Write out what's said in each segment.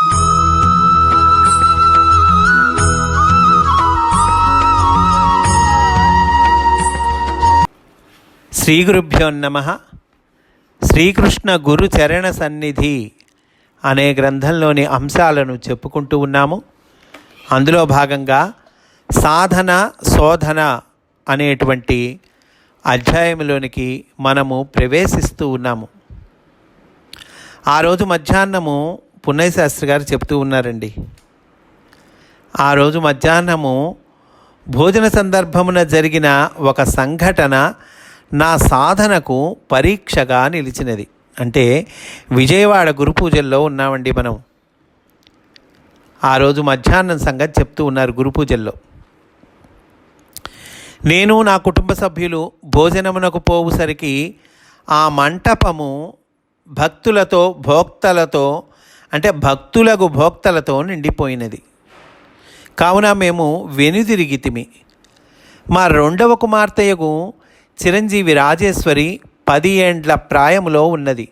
శ్రీ గురుభ్యో నమ. శ్రీకృష్ణ గురు చరణ సన్నిధి అనే గ్రంథంలోని అంశాలను చెప్పుకుంటూ ఉన్నాము. అందులో భాగంగా సాధన శోధన అనేటువంటి అధ్యాయంలోనికి మనము ప్రవేశిస్తూ ఉన్నాము. ఆ రోజు మధ్యాహ్నము పున్నయ్య శాస్త్రి గారు చెప్తూ ఉన్నారండి. ఆ రోజు మధ్యాహ్నము భోజన సందర్భమున జరిగిన ఒక సంఘటన నా సాధనకు పరీక్షగా నిలిచినది. అంటే విజయవాడ గురు పూజల్లో ఉన్నామండి మనం. ఆ రోజు మధ్యాహ్నం సంగతి చెప్తూ ఉన్నారు గురు పూజల్లో. నేను నా కుటుంబ సభ్యులు భోజనమునకు పోవుసరికి ఆ మంటపము భక్తులతో భోక్తలతో అంటే భక్తులకు భోక్తలతో నిండిపోయినది. కావున మేము వెనుదిరిగితిమి. మా రెండవ కుమార్తెయకు చిరంజీవి రాజేశ్వరి పది ఏండ్ల ప్రాయములో ఉన్నది.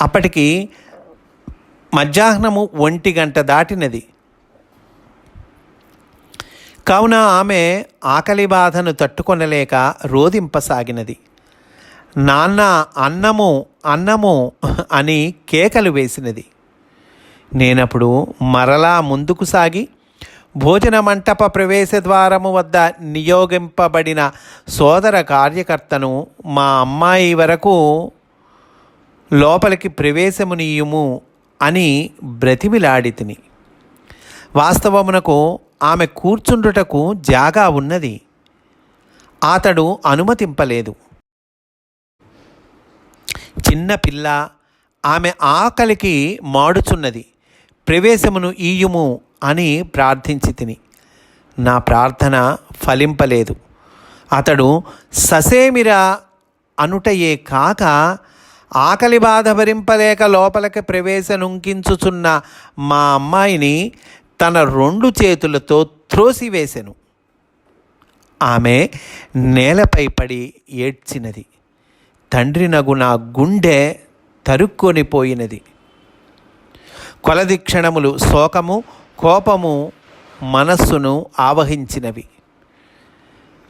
అప్పటికి మధ్యాహ్నము ఒంటి గంట దాటినది. కావున ఆమె ఆకలి బాధను తట్టుకొనలేక రోధింపసాగినది. నాన్న అన్నము అన్నము అని కేకలు వేసినది. నేనప్పుడు మరలా ముందుకు సాగి భోజన మంటప ప్రవేశ ద్వారము వద్ద నియోగింపబడిన సోదర కార్యకర్తను మా అమ్మాయి వరకు లోపలికి ప్రవేశమునీయుము అని బ్రతిమిలాడి తిని వాస్తవమునకు ఆమె కూర్చుండుటకు జాగా ఉన్నది. అతడు అనుమతింపలేదు. చిన్న పిల్ల ఆమె ఆకలికి మాడుచున్నది. ప్రవేశమును ఈయుము అని ప్రార్థించి తిని. నా ప్రార్థన ఫలింపలేదు. అతడు ససేమిరా అనుటయే కాక ఆకలి బాధ భరింపలేక లోపలికి ప్రవేశనుంకించుచున్న మా అమ్మాయిని తన రెండు చేతులతో త్రోసివేశను ఆమె నేలపై పడి ఏడ్చినది. తండ్రి నగు నా గుండె తరుక్కొనిపోయినది కొలది క్షణములు శోకము కోపము మనస్సును ఆవహించినవి.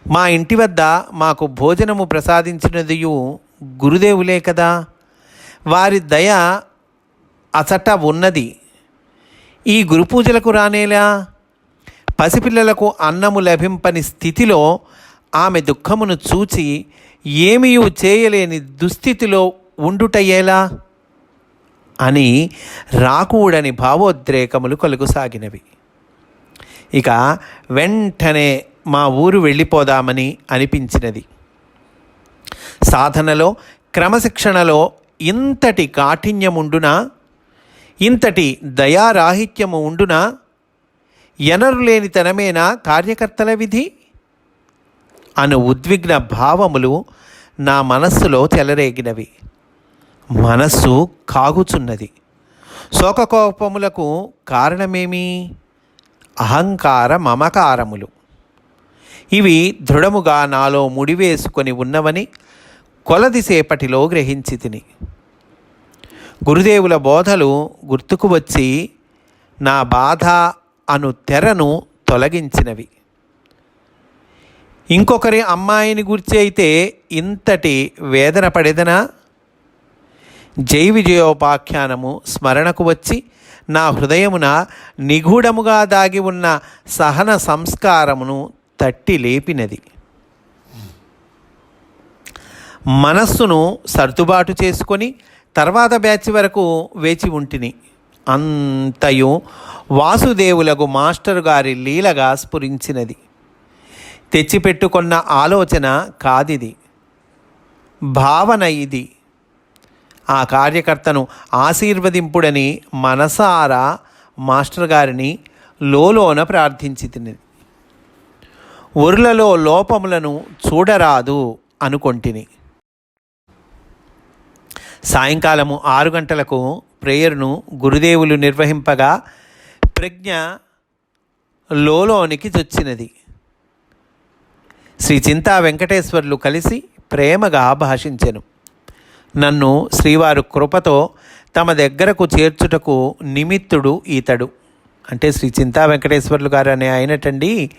మా ఇంటి వద్ద మాకు భోజనము ప్రసాదించినదియు గురుదేవులే కదా. వారి దయ అచట ఉన్నది. ఈ గురుపూజలకు రానేలా? పసిపిల్లలకు అన్నము లభింపని స్థితిలో ఆమె దుఃఖమును చూచి ఏమీయూ చేయలేని దుస్థితిలో ఉండుటయ్యేలా అని రాకూడని భావోద్రేకములు కలుగుసాగినవి. ఇక వెంటనే మా ఊరు వెళ్ళిపోదామని అనిపించినది. సాధనలో క్రమశిక్షణలో ఇంతటి కాఠిన్యముండునా? ఇంతటి దయారాహిత్యము ఉండునా? ఎనరులేనితనమేనా కార్యకర్తల విధి? అను ఉద్విగ్న భావములు నా మనస్సులో చెలరేగినవి. మనస్సు కాగుచున్నది. శోకకోపములకు కారణమేమి? అహంకార మమకారములు. ఇవి దృఢముగా నాలో ముడివేసుకొని ఉన్నవని కొలదిసేపటిలో గ్రహించి తిని గురుదేవుల బోధలు గుర్తుకు వచ్చి నా బాధ అను తెరను తొలగించినవి. ఇంకొకరి అమ్మాయిని గురించి అయితే ఇంతటి వేదన పడేదనా? జై విజయోపాఖ్యానము స్మరణకు వచ్చి నా హృదయమున నిగూఢముగా దాగి ఉన్న సహన సంస్కారమును తట్టి లేపినది. మనస్సును సర్దుబాటు చేసుకొని తర్వాత బ్యాచ్ వరకు వేచి ఉంటిని. అంతయు వాసుదేవులకు మాస్టర్ గారి లీలగా స్ఫురించినది. తెచ్చిపెట్టుకున్న ఆలోచన కాదిది. భావన ఇది. ఆ కార్యకర్తను ఆశీర్వదింపుడని మనసారా మాస్టర్ గారిని లోలోన ప్రార్థించి తినది ఒరులలో లోపములను చూడరాదు అనుకొంటిని. సాయంకాలము ఆరు గంటలకు ప్రేయర్ను గురుదేవులు నిర్వహింపగా ప్రజ్ఞ లోలోనికి చొచ్చినది శ్రీ చింతా వెంకటేశ్వర్లు కలిసి ప్రేమగా భాషించెను నన్ను శ్రీవారు కృపతో తమ దగ్గరకు చేర్చుటకు నిమిత్తుడు ఈతడు. అంటే శ్రీ చింతా వెంకటేశ్వర్లు గారు అనే ఆయనటండి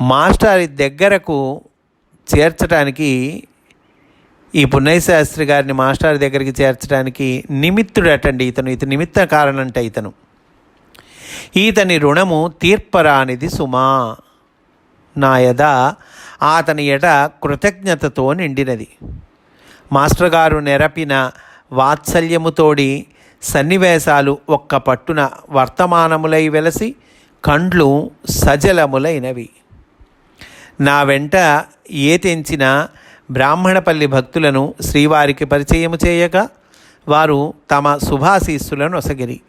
మాస్టారి దగ్గరకు చేర్చడానికి ఈ పున్నయ్య శాస్త్రి గారిని మాస్టర్ దగ్గరికి చేర్చడానికి నిమిత్తుడటండి ఇతను ఇతను నిమిత్త కారణంట ఇతను ఈతని రుణము తీర్పరానిది సుమా. నా యద అతని ఎడ కృతజ్ఞతతో నిండినది. మాస్టర్ గారు నెరపిన వాత్సల్యముతోడి సన్నివేశాలు ఒక్క పట్టున వర్తమానములై వెలసి కండ్లు సజలములైనవి. నా వెంట ఏ తెంచిన బ్రాహ్మణపల్లి భక్తులను శ్రీవారికి పరిచయము చేయగా వారు తమ శుభాశీస్సులను ఒసగిరి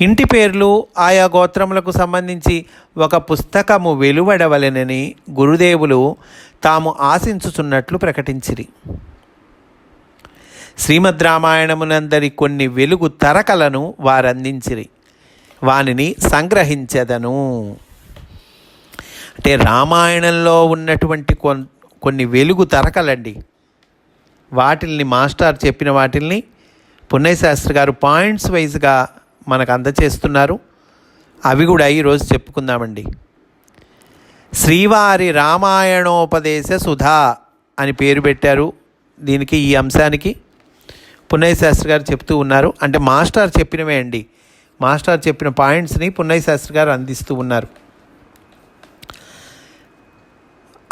ఇంటి పేర్లు ఆయా గోత్రములకు సంబంధించి ఒక పుస్తకము వెలువడవలెనని గురుదేవులు తాము ఆశించుచున్నట్లు ప్రకటించిరి. శ్రీమద్ రామాయణమునందరి కొన్ని వెలుగు తరకలను వారందించిరి. వానిని సంగ్రహించదను. అంటే రామాయణంలో ఉన్నటువంటి కొన్ని వెలుగు తరకలండి. వాటిల్ని మాస్టర్ చెప్పిన వాటిల్ని పున్నయ్య శాస్త్రి గారు పాయింట్స్ వైజ్గా మనకు అందచేస్తున్నారు అవి కూడా ఈరోజు చెప్పుకుందామండి. శ్రీవారి రామాయణోపదేశ సుధా అని పేరు పెట్టారు దీనికి ఈ అంశానికి. పున్నయ్య శాస్త్రి గారు చెప్తూ ఉన్నారు. అంటే మాస్టర్ చెప్పినవే అండి. మాస్టర్ చెప్పిన పాయింట్స్ని పున్నయ్య శాస్త్రి గారు అందిస్తూ ఉన్నారు.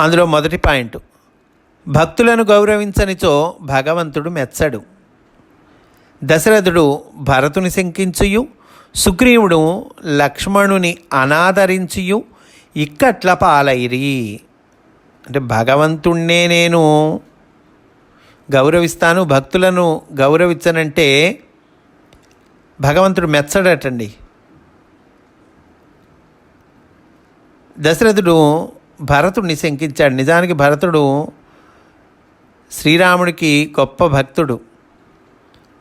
అందులో మొదటి పాయింట్. భక్తులను గౌరవించనిచో భగవంతుడు మెచ్చడు. దశరథుడు భరతుని శంకించుయు సుగ్రీవుడు లక్ష్మణుని అనాదరించియు ఇక్కట్ల పాలైరి. అంటే భగవంతుణ్ణే నేను గౌరవిస్తాను భక్తులను గౌరవించనంటే భగవంతుడు మెచ్చడటండి. దశరథుడు భరతుడిని శంకించాడు. నిజానికి భరతుడు శ్రీరాముడికి గొప్ప భక్తుడు.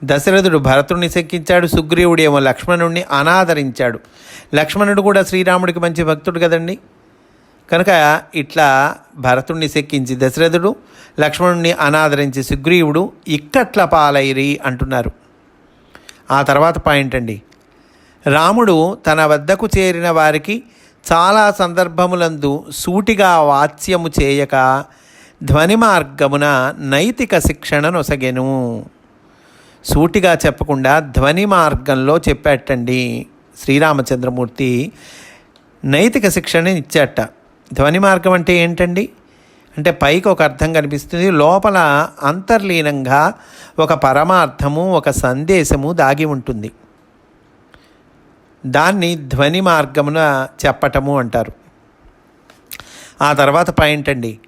దశరథుడు భరతుడిని శక్కించాడు సుగ్రీవుడు ఏమో లక్ష్మణుడిని అనాదరించాడు. లక్ష్మణుడు కూడా శ్రీరాముడికి మంచి భక్తుడు కదండి? కనుక ఇట్లా భరతుణ్ణి శక్కించి దశరథుడు లక్ష్మణుణ్ణి అనాదరించి సుగ్రీవుడు ఇక్కట్ల పాలైరి అంటున్నారు. ఆ తర్వాత పాయింట్ అండి. రాముడు తన వద్దకు చేరిన వారికి చాలా సందర్భములందు సూటిగా వాత్స్యము చేయక ధ్వని మార్గమున నైతిక శిక్షణ నొసగెను. సూటిగా చెప్పకుండా ధ్వని మార్గంలో చెప్పాటండి శ్రీరామచంద్రమూర్తి. నైతిక శిక్షణ ఇచ్చేట. ధ్వని మార్గం అంటే ఏంటండి? అంటే పైకి ఒక అర్థం కనిపిస్తుంది. లోపల అంతర్లీనంగా ఒక పరమార్థము ఒక సందేశము దాగి ఉంటుంది. దాన్ని ధ్వని మార్గమున చెప్పటము అంటారు. ఆ తర్వాత పాయింట్ అండి.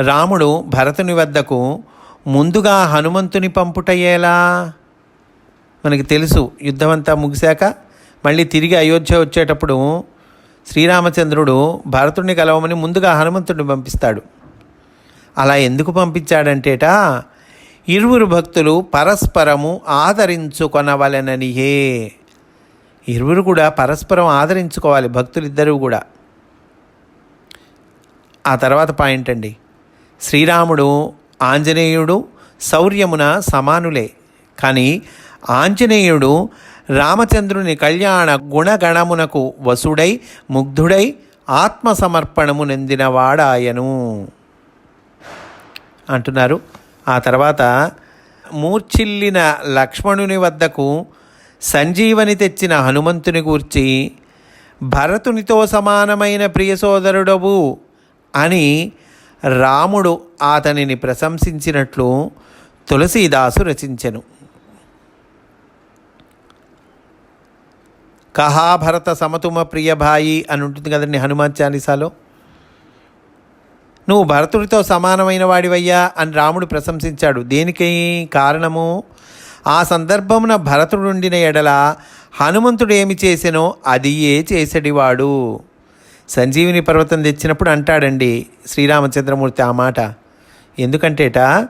రాముడు భరతుని వద్దకు ముందుగా హనుమంతుని పంపుటయ్యేలా మనకి తెలుసు. యుద్ధమంతా ముగిశాక మళ్ళీ తిరిగి అయోధ్య వచ్చేటప్పుడు శ్రీరామచంద్రుడు భరతుడిని కలవమని ముందుగా హనుమంతుడిని పంపిస్తాడు. అలా ఎందుకు పంపించాడంటేట ఇరువురు భక్తులు పరస్పరము ఆదరించుకొనవలెననియే. ఇరువురు కూడా పరస్పరం ఆదరించుకోవాలి భక్తులిద్దరూ కూడా. ఆ తర్వాత పాయింట్ అండి. శ్రీరాముడు ఆంజనేయుడు శౌర్యమున సమానులే. కానీ ఆంజనేయుడు రామచంద్రుని కళ్యాణ గుణగణమునకు వసుడై ముగ్ధుడై ఆత్మసమర్పణము నెందినవాడాయను అంటున్నారు. ఆ తర్వాత మూర్ఛిల్లిన లక్ష్మణుని వద్దకు సంజీవని తెచ్చిన హనుమంతుని గూర్చి భరతునితో సమానమైన ప్రియ సోదరుడవు అని రాముడు అతనిని ప్రశంసించినట్లు తులసీదాసు రచించెను. కహా భరత సమతుమ ప్రియభాయి అని ఉంటుంది కదండి హనుమాన్ చాలీసాలో. నువ్వు భరతుడితో సమానమైన వాడివయ్యా అని రాముడు ప్రశంసించాడు. దేనికి కారణము? ఆ సందర్భమున భరతుడుండిన ఎడల హనుమంతుడు ఏమి చేసెనో అది ఏ చేసడివాడు. సంజీవిని పర్వతం తెచ్చినప్పుడు అంటాడండి శ్రీరామచంద్రమూర్తి ఆ మాట. ఎందుకంటేట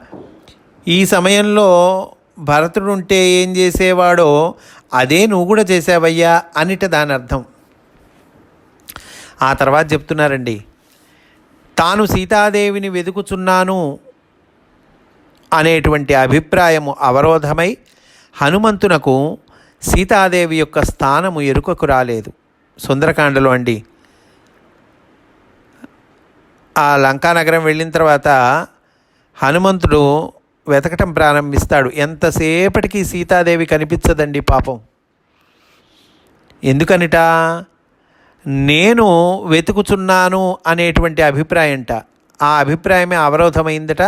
ఈ సమయంలో భరతుడు ఉంటే ఏం చేసేవాడో అదే నువ్వు కూడా చేసావయ్యా అనిట దాని అర్థం. ఆ తర్వాత చెప్తున్నారండి తాను సీతాదేవిని వెతుకుచున్నాను అనేటువంటి అభిప్రాయము అవరోధమై హనుమంతునకు సీతాదేవి యొక్క స్థానము ఎరుకకు రాలేదు. సుందరకాండలో అండి ఆ లంకానగరం వెళ్ళిన తర్వాత హనుమంతుడు వెతకటం ప్రారంభిస్తాడు. ఎంతసేపటికి సీతాదేవి కనిపించదండి పాపం? ఎందుకనిట? నేను వెతుకుచున్నాను అనేటువంటి అభిప్రాయంట. ఆ అభిప్రాయమే అవరోధమైందట.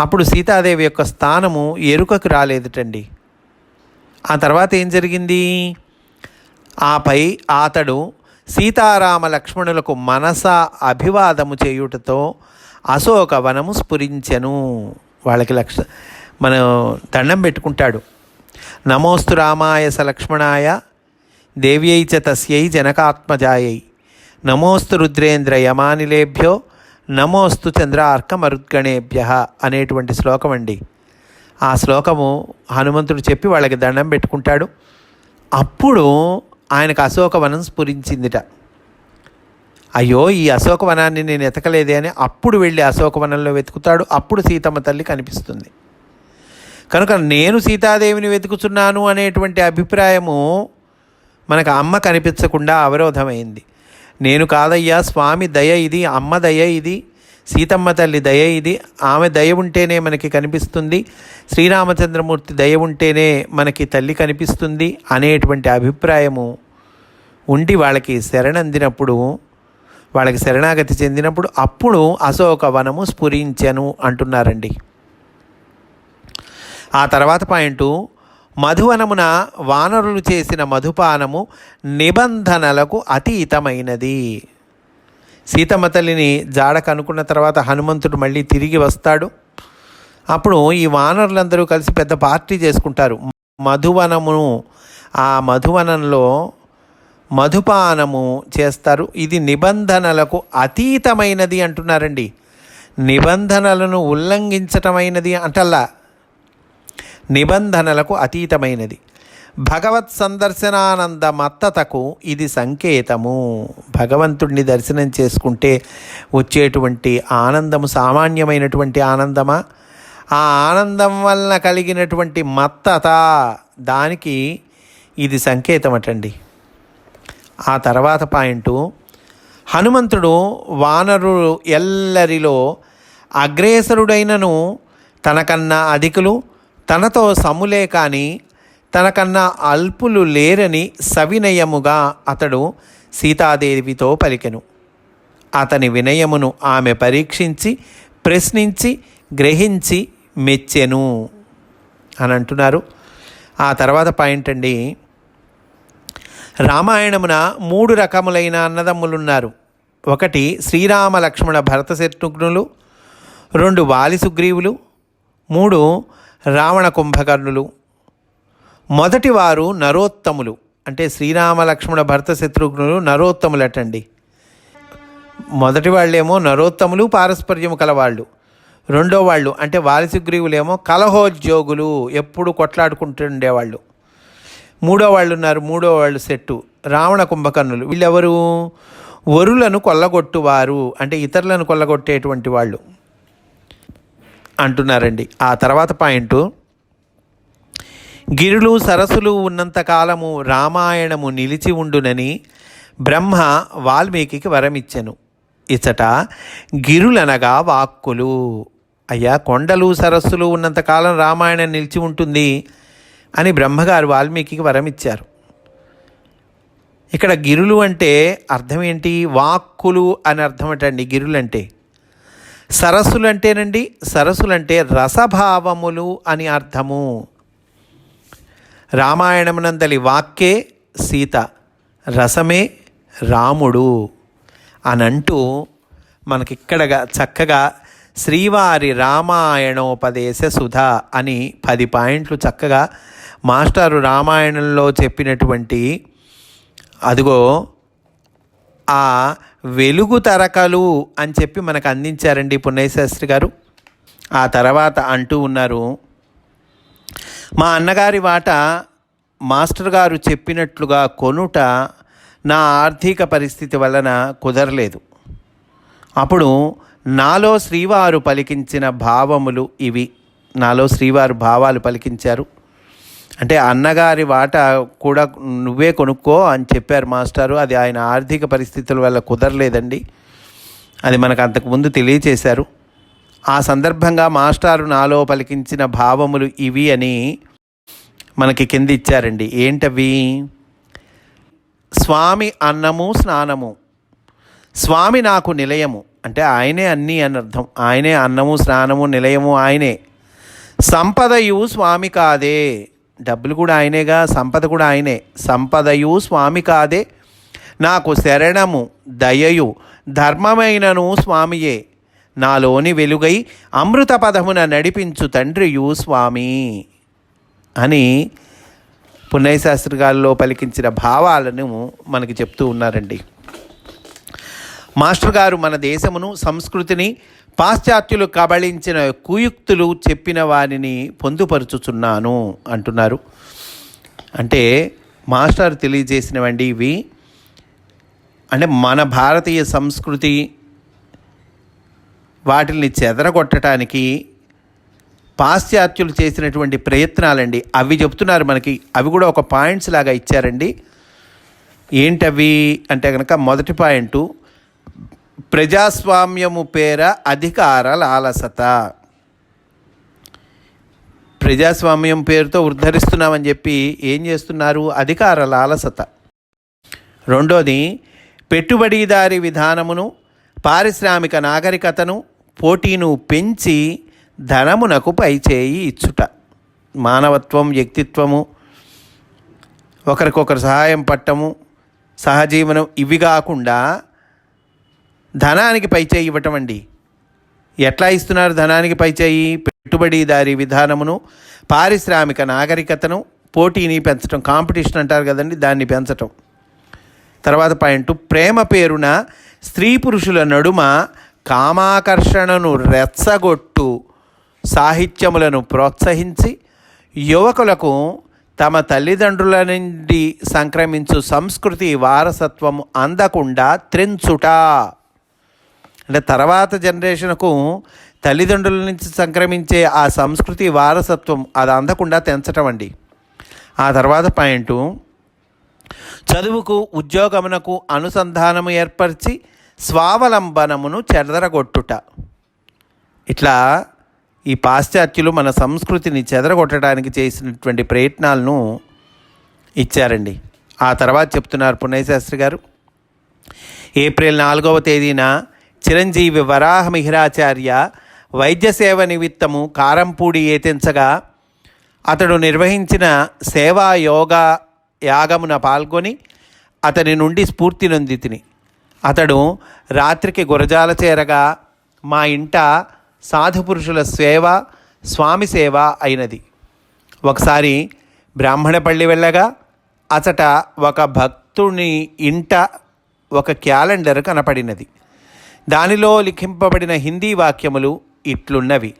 అప్పుడు సీతాదేవి యొక్క స్థానము ఎరుకకు రాలేదటండి. ఆ తర్వాత ఏం జరిగింది? ఆపై అతడు సీతారామ లక్ష్మణులకు మనస అభివాదము చేయుటతో అశోక వనము స్ఫురించెను. వాళ్ళకి లక్ష మనం దండం పెట్టుకుంటాడు. నమోస్తు రామాయ స లక్ష్మణాయ దేవ్యై చ తస్యై జనకాత్మజాయై. నమోస్తు రుద్రేంద్ర యమానిలేభ్యో నమోస్తు చంద్రార్క మరుద్గణేభ్య అనేటువంటి శ్లోకం అండి. ఆ శ్లోకము హనుమంతుడు చెప్పి వాళ్ళకి దండం పెట్టుకుంటాడు. అప్పుడు ఆయనకు అశోకవనం స్ఫురించిందిట. అయ్యో ఈ అశోకవనాన్ని నేను ఎతకలేదే అని అప్పుడు వెళ్ళి అశోకవనంలో వెతుకుతాడు. అప్పుడు సీతమ్మ తల్లి కనిపిస్తుంది. కనుక నేను సీతాదేవిని వెతుకుతున్నాను అనేటువంటి అభిప్రాయము మనకు అమ్మ కనిపించకుండా అవరోధమైంది. నేను కాదయ్యా స్వామి దయ ఇది అమ్మ దయ ఇది సీతమ్మ తల్లి దయ ఇది ఆమె దయ ఉంటేనే మనకి కనిపిస్తుంది శ్రీరామచంద్రమూర్తి దయ ఉంటేనే మనకి తల్లి కనిపిస్తుంది అనేటువంటి అభిప్రాయము ఉండి వాళ్ళకి శరణందినప్పుడు వాళ్ళకి శరణాగతి చెందినప్పుడు అప్పుడు అశోక వనము స్ఫురించెను అంటున్నారండి. ఆ తర్వాత పాయింట్ మధువనమున వానరులు చేసిన మధుపానము నిబంధనలకు అతీతమైనది. సీతమ్మ తల్లిని జాడ కనుక్కున్న తర్వాత హనుమంతుడు మళ్ళీ తిరిగి వస్తాడు. అప్పుడు ఈ వానరులందరూ కలిసి పెద్ద పార్టీ చేసుకుంటారు. మధువనమును ఆ మధువనంలో మధుపానము చేస్తారు. ఇది నిబంధనలకు అతీతమైనది అంటున్నారండి. నిబంధనలను ఉల్లంఘించటమైనది అంటల్లా. నిబంధనలకు అతీతమైనది. భగవత్ సందర్శనానంద మత్తతకు ఇది సంకేతము. భగవంతుడిని దర్శనం చేసుకుంటే వచ్చేటువంటి ఆనందము సామాన్యమైనటువంటి ఆనందమా? ఆ ఆనందం వలన కలిగినటువంటి మత్తత దానికి ఇది సంకేతం అటండి ఆ తర్వాత పాయింటు హనుమంతుడు వానరు ఎల్లరిలో అగ్రేసరుడైనను తనకన్నా అధికులు తనతో సములే కానీ తనకన్నా అల్పులు లేరని సవినయముగా అతడు సీతాదేవితో పలికెను. అతని వినయమును ఆమె పరీక్షించి ప్రశ్నించి గ్రహించి మెచ్చెను. అని అంటున్నారు. ఆ తర్వాత పాయింట్ అండి రామాయణమున మూడు రకములైన అన్నదమ్ములున్నారు. ఒకటి శ్రీరామ లక్ష్మణ భరత శత్రుఘ్నులు రెండు వాలి సుగ్రీవులు మూడు రావణ కుంభకర్ణులు. మొదటి వారు నరోత్తములు అంటే శ్రీరామ లక్ష్మణ భరత శత్రుఘ్నులు నరోత్తములటండి. మొదటి వాళ్ళేమో నరోత్తములు పారస్పర్యము కలవాళ్ళు. రెండో వాళ్ళు అంటే వాలిసుగ్రీవులేమో కలహోద్యోగులు ఎప్పుడు కొట్లాడుకుంటుండేవాళ్ళు. మూడో వాళ్ళు ఉన్నారు మూడో వాళ్ళు సెట్టు. రావణ కుంభకర్ణులు. వీళ్ళెవరు? వరులను కొల్లగొట్టువారు. అంటే ఇతరులను కొల్లగొట్టేటువంటి వాళ్ళు. అంటున్నారండి. ఆ తర్వాత పాయింట్. గిరులు సరస్సులు ఉన్నంతకాలము రామాయణము నిలిచి ఉండునని బ్రహ్మ వాల్మీకి వరమిచ్చెను. ఇచ్చట గిరులనగా వాక్కులు. అయ్యా కొండలు సరస్సులు ఉన్నంతకాలం రామాయణం నిలిచి ఉంటుంది. అని బ్రహ్మగారు వాల్మీకి వరమిచ్చారు. ఇక్కడ గిరులు అంటే అర్థం ఏంటి వాక్కులు అని అర్థం ఏంటండి గిరులు అంటే సరస్సులు అంటేనండి సరస్సులంటే రసభావములు అని అర్థము. రామాయణమునందలి వాక్కే సీత రసమే రాముడు అనంటూ మనకిక్కడగా చక్కగా శ్రీవారి రామాయణోపదేశ సుధ అని పది పాయింట్లు చక్కగా మాస్టారు రామాయణంలో చెప్పినటువంటి అదిగో ఆ వెలుగు తరకలు అని చెప్పి మనకు అందించారండి పున్నయ్యశాస్త్రి గారు. ఆ తర్వాత అంటూ ఉన్నారు మా అన్నగారి వాట మాస్టర్ గారు చెప్పినట్లుగా కొనుట నా ఆర్థిక పరిస్థితి వలన కుదరలేదు. అప్పుడు నాలో శ్రీవారు పలికించిన భావములు ఇవి. నాలో శ్రీవారు భావాలు పలికించారు. అంటే అన్నగారి వాట కూడా నువ్వే కొనుక్కో అని చెప్పారు మాస్టారు. అది ఆయన ఆర్థిక పరిస్థితుల వల్ల కుదరలేదండి. అది మనకు అంతకుముందు తెలియచేశారు. ఆ సందర్భంగా మాస్టారు నాలో పలికించిన భావములు ఇవి అని మనకి కింద ఇచ్చారండి. ఏంటవి? స్వామి అన్నము స్నానము. స్వామి నాకు నిలయము. అంటే ఆయనే అన్నీ అని అర్థం. ఆయనే అన్నము స్నానము నిలయము ఆయనే. సంపదయు స్వామి కాదే. డబ్బులు కూడా ఆయనేగా సంపద కూడా ఆయనే. సంపదయు స్వామి కాదే. నాకు శరణము దయయు ధర్మమైనను స్వామియే. నాలోని వెలుగై అమృత పదమున నడిపించు తండ్రియు స్వామి. అని పుణ్యశాస్త్రి గారిలో పలికించిన భావాలను మనకి చెప్తూ ఉన్నారండి. మాస్టర్ గారు మన దేశమును సంస్కృతిని పాశ్చాత్యులు కబళించిన కుయుక్తులు చెప్పిన వారిని పొందుపరుచుచున్నాను అంటున్నారు. అంటే మాస్టర్ తెలియజేసినవండి ఇవి. అంటే మన భారతీయ సంస్కృతి వాటిని చెదరగొట్టడానికి పాశ్చాత్యులు చేసినటువంటి ప్రయత్నాలండి. అవి చెప్తున్నారు మనకి. అవి కూడా ఒక పాయింట్స్ లాగా ఇచ్చారండి. ఏంటవి అంటే కనుక మొదటి పాయింట్ ప్రజాస్వామ్యము పేర అధికార లాలసత. ప్రజాస్వామ్యం పేరుతో ఉద్ధరిస్తున్నామని చెప్పి ఏం చేస్తున్నారు? అధికార లాలసత. రెండోది పెట్టుబడిదారి విధానమును పారిశ్రామిక నాగరికతను పోటీను పెంచి ధనమునకు పైచేయి ఇచ్చుట. మానవత్వం వ్యక్తిత్వము ఒకరికొకరు సహాయం పట్టము సహజీవనం ఇవి కాకుండా ధనానికి పైచేయి ఇవ్వటం అండి. ఎట్లా ఇస్తున్నారు ధనానికి పైచేయి? పెట్టుబడిదారి విధానమును పారిశ్రామిక నాగరికతను పోటీని పెంచడం కాంపిటీషన్ అంటారు కదండి దాన్ని పెంచటం. తర్వాత పాయింట్ ప్రేమ పేరున స్త్రీ పురుషుల నడుమ కామాకర్షణను రెచ్చగొట్టు సాహిత్యములను ప్రోత్సహించి యువకులకు తమ తల్లిదండ్రుల నుండి సంక్రమించు సంస్కృతి వారసత్వం అందకుండా త్రెంచుట. అంటే తర్వాత జనరేషన్కు తల్లిదండ్రుల నుంచి సంక్రమించే ఆ సంస్కృతి వారసత్వం అది అందకుండా తెంచటం అండి. ఆ తర్వాత పాయింట్ చదువుకు ఉద్యోగమునకు అనుసంధానము ఏర్పరిచి స్వావలంబనమును చెదరగొట్టుట. ఇట్లా ఈ పాశ్చాత్యులు మన సంస్కృతిని చెదరగొట్టడానికి చేసినటువంటి ప్రయత్నాలను ఇచ్చారండి. ఆ తర్వాత చెప్తున్నారు పుణ్యశాస్త్రి గారు. ఏప్రిల్ నాలుగవ తేదీన చిరంజీవి వరాహ మిహిరాచార్య వైద్య సేవ నిమిత్తము కారంపూడి ఏతించగా అతడు నిర్వహించిన సేవా యోగా యాగమున పాల్గొని అతని నుండి స్ఫూర్తి నొంది తిని. అతడు రాత్రికి గురజాల చేరగా మా ఇంట సాధుపురుషుల సేవ స్వామి సేవ అయినది. ఒకసారి బ్రాహ్మణపల్లి వెళ్ళగా అతట ఒక భక్తుని ఇంట ఒక క్యాలెండర్ కనపడినది. దానిలో లిఖింపబడిన హిందీ వాక్యములు ఇట్లున్నవి.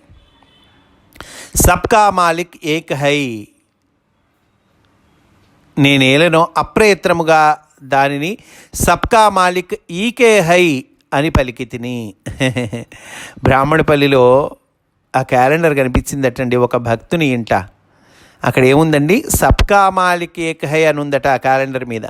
సబ్కా మాలిక్ ఏక్ హై. నేనేలనో అప్రయత్నముగా దానిని సబ్కా మాలిక్ ఈకే హై అని పలికి తిని. బ్రాహ్మణపల్లిలో ఆ క్యాలెండర్ కనిపించిందటండి ఒక భక్తుని ఇంట. అక్కడ ఏముందండి? సబ్కా మాలిక్ ఏక్ హై అని ఉందట ఆ క్యాలెండర్ మీద.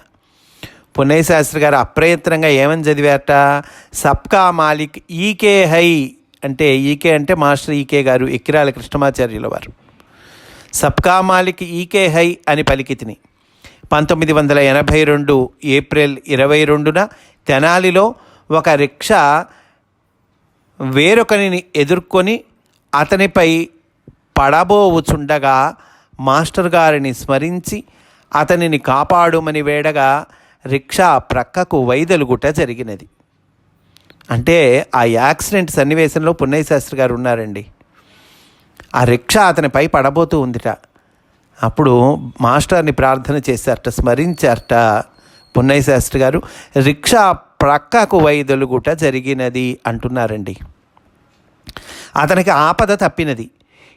పుణ్యశాస్త్రి గారు అప్రయత్నంగా ఏమని చదివారట? సబ్కా మాలిక్ ఈకే హై అంటే ఈకే అంటే మాస్టర్ ఈకే గారు ఎక్కిరాల కృష్ణమాచార్యుల వారు. సబ్కా మాలిక్ ఈకే హై అని పలికితిని. పంతొమ్మిది వందల ఎనభై రెండు ఏప్రిల్ ఇరవై రెండున తెనాలిలో ఒక రిక్షా వేరొకరిని ఎదుర్కొని అతనిపై పడబోవుచుండగా మాస్టర్ గారిని స్మరించి అతనిని కాపాడుమని వేడగా రిక్షా ప్రక్కకు వైదొలుగుట జరిగినది. అంటే ఆ యాక్సిడెంట్ సన్నివేశంలో పున్నయ్య గారు ఉన్నారండి. ఆ రిక్షా అతనిపై పడబోతూ ఉందిట. అప్పుడు మాస్టర్ని ప్రార్థన చేశారట స్మరించారట పున్నయ్య శాస్త్రి గారు. రిక్షా ప్రక్కకు వైదొలుగుట జరిగినది అంటున్నారండి. అతనికి ఆపద తప్పినది.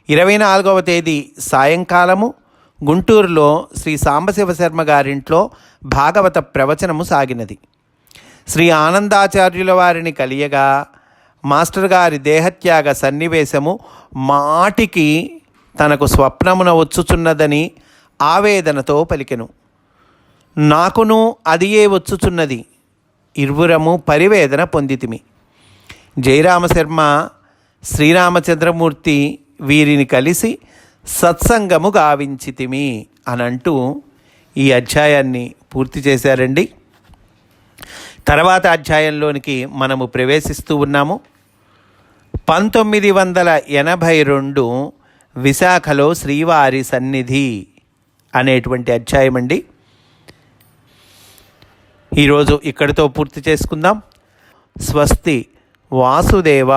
ఇరవై నాలుగవ తేదీ సాయంకాలము గుంటూరులో శ్రీ సాంబశివ శర్మ గారింట్లో భాగవత ప్రవచనము సాగినది. శ్రీ ఆనందాచార్యుల వారిని కలియగా మాస్టర్ గారి దేహత్యాగ సన్నివేశము మాటికి తనకు స్వప్నమున వచ్చుచున్నదని ఆవేదనతో పలికెను. నాకును అదియే వచ్చుచున్నది. ఇరువురము పరివేదన పొందితిమి. జయరామశర్మ శ్రీరామచంద్రమూర్తి వీరిని కలిసి సత్సంగము గావించితిమి అని అంటూ ఈ అధ్యాయాన్ని పూర్తి చేశారండి. తర్వాత అధ్యాయంలోనికి మనము ప్రవేశిస్తూ ఉన్నాము. పంతొమ్మిది వందల ఎనభై రెండు విశాఖలో శ్రీవారి సన్నిధి అనేటువంటి అధ్యాయం అండి ఈరోజు ఇక్కడితో పూర్తి చేసుకుందాం. స్వస్తి వాసుదేవ